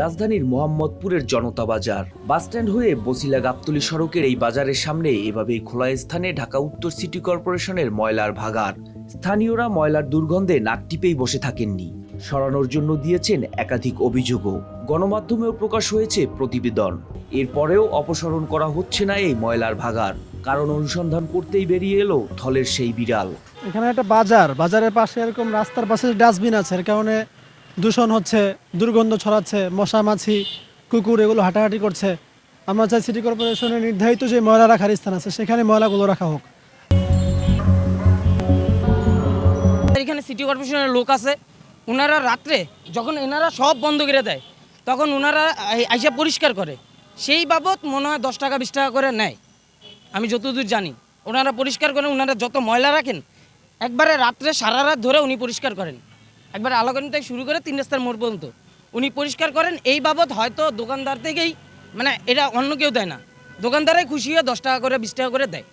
রাজধানীর মোহাম্মদপুরের জনতা বাজার। বাসস্ট্যান্ড হয়ে বসিলা গাবতলী সড়কের এই বাজারের সামনে এভাবেই খোলা স্থানে ঢাকা উত্তর সিটি কর্পোরেশনের ময়লার ভাগার স্থানীয়রা ময়লার দুর্গন্ধে নাক টিপেই বসে থাকেননি। সরানোর জন্য দিয়েছেন একাধিক অভিযোগও। গণমাধ্যমেও প্রকাশ হয়েছে প্রতিবেদন। এরপরেও অপসারণ করা হচ্ছে না এই ময়লার ভাগার কারণ অনুসন্ধান করতেই বেরিয়ে এলো থলের সেই বিড়াল। এখানে একটা বাজার। বাজারের পাশে এরকম রাস্তার পাশে ডাস্টবিন আছে, এর কারণে দূষণ হচ্ছে, দুর্গন্ধ ছড়াচ্ছে, মশা, মাছি, কুকুর এগুলো হাঁটাহাঁটি করছে। আমরা চাই সিটি কর্পোরেশনের নির্ধারিত যে ময়লা রাখার স্থান আছে, সেখানে ময়লাগুলো রাখা হোক। এখানে সিটি কর্পোরেশনের লোক আছে। ওনারা রাত্রে যখন এনারা সব বন্ধ করে দেয়, তখন ওনারা আইসা পরিষ্কার করে। সেই বাবদ মনে হয় দশ টাকা, বিশ টাকা করে নেয়। আমি যতদূর জানি ওনারা পরিষ্কার করেন ওনারা যত ময়লা রাখেন, একবারে রাত্রে সারা রাত ধরে উনি পরিষ্কার করেন। একবার আলোকন শুরু করে তিন রাস্তার মোড় পর্যন্ত। উনি পরিষ্কার করেন, এই বাবদ হয়তো দোকানদার থেকেই মানে এটা অন্য কেউ দেয় না। দোকানদারাই খুশি হয়ে দশ টাকা করে, বিশ টাকা করে দেয়।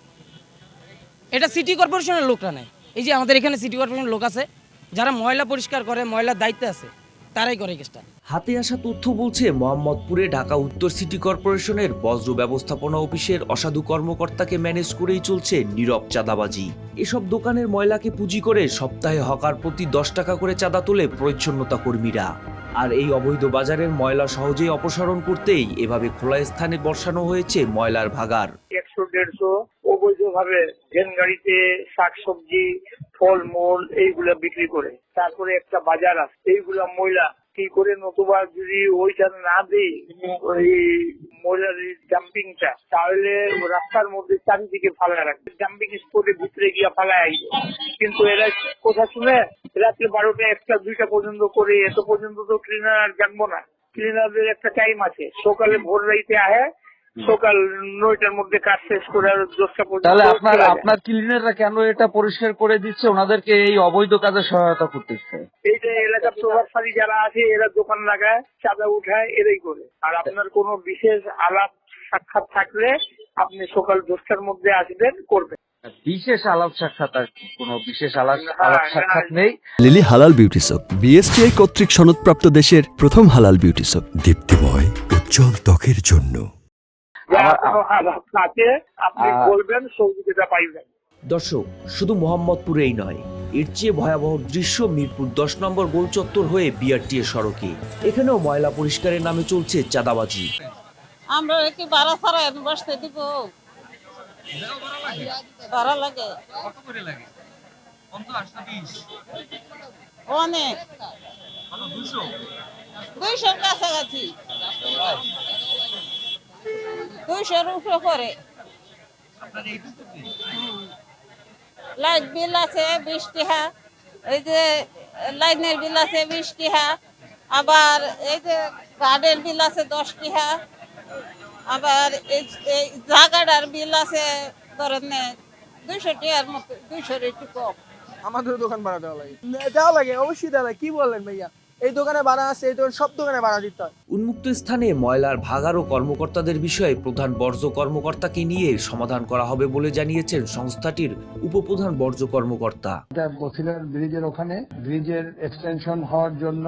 এটা সিটি কর্পোরেশনের লোকরা নেয়। এই যে আমাদের এখানে সিটি কর্পোরেশনের লোক আছে, যারা ময়লা পরিষ্কার করে, ময়লার দায়িত্বে আছে তারাই করে কাজটা হাতে আসা তথ্য বলছে মোহাম্মদপুরে ঢাকা উত্তর সিটি কর্পোরেশনের বজ্র ব্যবস্থাপনা অফিসের অসাধু কর্মকর্তাকে ম্যানেজ করেই চলছে নীরব চাঁদাবাজি। এসব দোকানের ময়লাকে পুঁজি করে সপ্তাহে হকার প্রতি দশ টাকা করে চাঁদা তোলে পরিচ্ছন্নতা কর্মীরা। আর এই অবৈধ বাজারের ময়লা সহজেই অপসারণ করতেই এভাবে খোলা স্থানে বসানো হয়েছে ময়লার ভাগার একশো দেড়শো অবৈধভাবে ভ্যান গাড়িতে শাকসবজি ফলমূল এইগুলা বিক্রি করে। তারপরে একটা বাজার আছে। এইগুলা ময়লা কি করে নতুবা যদি ওইটা না দিই, ওই ময়লার ডাম্পিংটা তাহলে রাস্তার মধ্যে চারিদিকে ফালা রাখবে। ডাম্পিং স্পটে ভিতরে গিয়া ফালা আইবে। কিন্তু এরা কথা শুনে রাত্রে বারোটা একটা, দুইটা পর্যন্ত করে, এত পর্যন্ত তো ক্লিনার আর জানব না। ক্লিনারদের একটা টাইম আছে। সকালে ভোর রাইতে আহে সকাল নয়টার মধ্যে কাজ শেষ করে আর দশটা পর্যন্ত তাহলে আপনার। আপনার ক্লিনাররা কেন এটা পরিষ্কার করে দিচ্ছে? ওনাদেরকে এই অবৈধ কাজে সহায়তা করতেছে। এইটা এলাকার প্রভাবশালী যারা আছে এরা দোকান লাগায় চাঁদা উঠায় এরাই করে। আর আপনার কোনো বিশেষ আলাপ সাক্ষাৎ থাকলে আপনি সকাল দশটার মধ্যে আসবেন করবেন। বিশেষ আলাপ সাক্ষাৎ আর কি কোনো বিশেষ আলাপ আলাপ সাক্ষাৎ নেই। লিলি হালাল বিউটি সোপ বিএসটিআই কর্তৃক সনদপ্রাপ্ত দেশের প্রথম হালাল বিউটি সোপ দীপ্তিময় উজ্জ্বল ত্বকের জন্য। আপনি বলবেন সহযোগিতা পাইবেন দর্শক শুধু মোহাম্মদপুরেই নয় এর চেয়ে ভয়াবহ দৃশ্য মিরপুর দশ নম্বর গোল চত্বর হয়ে বিআরটিএ সড়কে। এখানেও ময়লা পরিষ্কারের নামে চলছে চাঁদাবাজি। আমরা কি ভাড়া ছাড়া এনে বসতে দিব। ভাড়া লাগে। অনেক। দুইশোর কাছাকাছি। দুইশোর উপরে করে। লাইট বিল আছে বিশ টাকা এই যে লাইনের বিল আছে বিশ টাকা আবার এই যে গার্ডের বিল আছে দশ টাকা আবার এই জায়গাটার বিল আছে ধরেন দুইশো টাকার মতো, দুইশোর একটু কম। আমাদের দোকান ভাড়া দেওয়া লাগে। দেওয়া লাগে, অবশ্যই দেওয়া লাগে। কি বললেন ভাইয়া? এই দোকানে ভাড়া আছে এই দোকানে সব দোকানে ভাড়া দিতে হয়। উন্মুক্ত স্থানে ময়লার ভাগার ও কর্মকর্তাদের বিষয়ে প্রধান বর্জ্য কর্মকর্তাকে নিয়ে সমাধান করা হবে বলে জানিয়েছেন সংস্থাটির উপপ্রধান বর্জ্য কর্মকর্তা। এটা বসিলার ব্রিজের ওখানে ব্রিজের এক্সটেনশন হওয়ার জন্য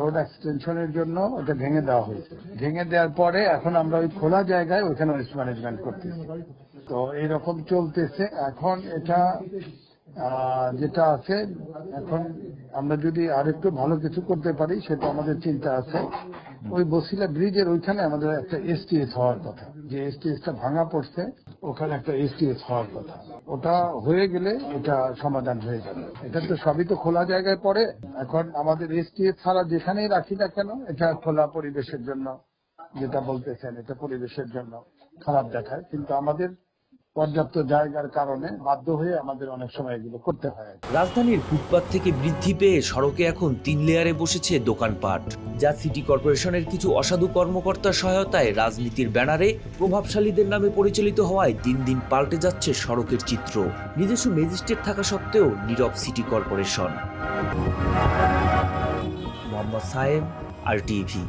রোড এক্সটেনশনের জন্য ওটা ভেঙে দেওয়া হয়েছে। ভেঙে দেওয়ার পরে এখন আমরা ওই খোলা জায়গায় ওখানে ওয়েস্ট ম্যানেজমেন্ট করতেছি। তো এইরকম চলতেছে। এখন এটা যেটা আছে এখন আমরা যদি আরেকটু ভালো কিছু করতে পারি সেটা আমাদের চিন্তা আছে। ওই বসিলা ব্রিজের ওইখানে আমাদের একটা এসটিএস হওয়ার কথা। যে এসটিএসটা ভাঙা পড়ছে ওখানে একটা এসটিএস হওয়ার কথা। ওটা হয়ে গেলে এটা সমাধান হয়ে যাবে। এটা তো সবই তো খোলা জায়গায় পড়ে। এখন আমাদের এসটিএস ছাড়া যেখানেই রাখি না কেন এটা খোলা পরিবেশের জন্য যেটা বলতেছেন এটা পরিবেশের জন্য খারাপ দেখায়। কিন্তু আমাদের পর্যাপ্ত জায়গার কারণে বাধ্য হয়ে আমাদের অনেক সময় এগুলো করতে হয় রাজধানীর ফুটপাত থেকে বৃদ্ধি পেয়ে সড়কে এখন তিন লেয়ারে বসেছে দোকানপাট, যা সিটি কর্পোরেশনের কিছু অসাধু কর্মকর্তার সহায়তায় রাজনীতির ব্যানারে প্রভাবশালীদের নামে পরিচালিত হওয়ায় দিন দিন পাল্টে যাচ্ছে সড়কের চিত্র। নিজস্ব ম্যাজিস্ট্রেট থাকা সত্ত্বেও নীরব city corporation. Mohammad Sayem R TV